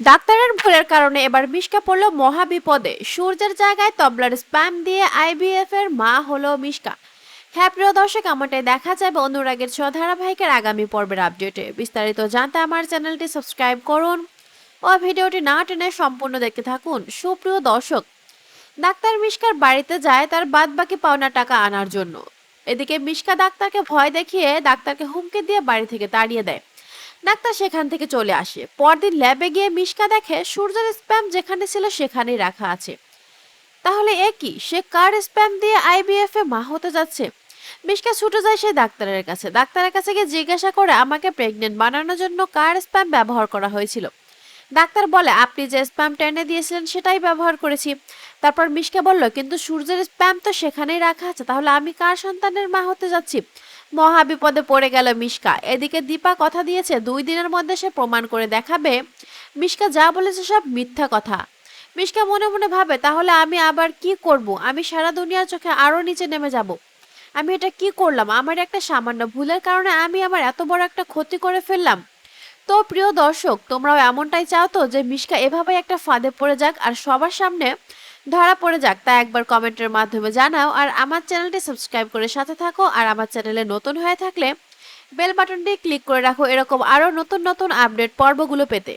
ডাক্তারের ভুলের কারণে এবার মিশকা পড়ল মহা বিপদে সূর্যের জায়গায় তবলার স্প্যাম দিয়ে আইবিএফ এর মা হলো মিশকা। হ্যাঁ প্রিয় দর্শক আমারটাই দেখা যাবে অনুরাগের ছ ধারাবাহিকের আগামী পর্বের আপডেটে। বিস্তারিত জানতে আমার চ্যানেলটি সাবস্ক্রাইব করুন ও ভিডিওটি না টেনে সম্পূর্ণ দেখতে থাকুন। সুপ্রিয় দর্শক, ডাক্তার মিশকার বাড়িতে যায় তার বাদ বাকি পাওনা টাকা আনার জন্য। এদিকে মিশকা ডাক্তারকে ভয় দেখিয়ে ডাক্তারকে হুমকি দিয়ে বাড়ি থেকে তাড়িয়ে দেয়। ডাক্তার সেখান থেকে চলে আসে। পরদিন ল্যাবে গিয়ে মিশকা দেখে সূর্যের স্প্যাম যেখানে ছিল সেখানেই রাখা আছে। তাহলে এ কি? সে কার স্প্যাম দিয়ে আইবিএফ এ মা হতে যাচ্ছে? মিশকা ছুটে যায় সেই ডাক্তারের কাছে। ডাক্তারের কাছে গিয়ে জিজ্ঞাসা করে আমাকে প্রেগনেন্ট বানানোর জন্য কার স্প্যাম ব্যবহার করা হয়েছিল? ডাক্তার বলে, আপনি যে স্প্যামটা টেনে দিয়েছিলেন সেটাই ব্যবহার করেছি। তারপর মিশকা বলল, কিন্তু সূর্যের স্প্যাম তো সেখানেই রাখা আছে, তাহলে আমি কার সন্তানের মা হতে যাচ্ছি? মহা বিপদে পড়ে গেল মিশকা। এদিকে দীপা কথা দিয়েছে, দুই দিনের মধ্যে সে প্রমাণ করে দেখাবে। মিশকা যা বলেছে সব মিথ্যা কথা। মিশকা মনে মনে ভাবে, তাহলে আমি আবার কি করব? আমি সারা দুনিয়ার চোখে আরও নিচে নেমে যাব। আমি এটা কি করলাম? আমার একটা সামান্য ভুলের কারণে আমি আমার এত বড় একটা ক্ষতি করে ফেললাম। তো প্রিয় দর্শক, তোমরাও এমনটাই চাও তো যে মিশকা এভাবে একটা ফাঁদে পড়ে যাক আর সবার সামনে ধরা পড়ে যাক, তা একবার কমেন্টের মাধ্যমে জানাও আর আমার চ্যানেলটি সাবস্ক্রাইব করে সাথে থাকো আর আমার চ্যানেলে নতুন হয়ে থাকলে বেল বাটনটি ক্লিক করে রাখো এরকম আরও নতুন নতুন আপডেট পর্বগুলো পেতে।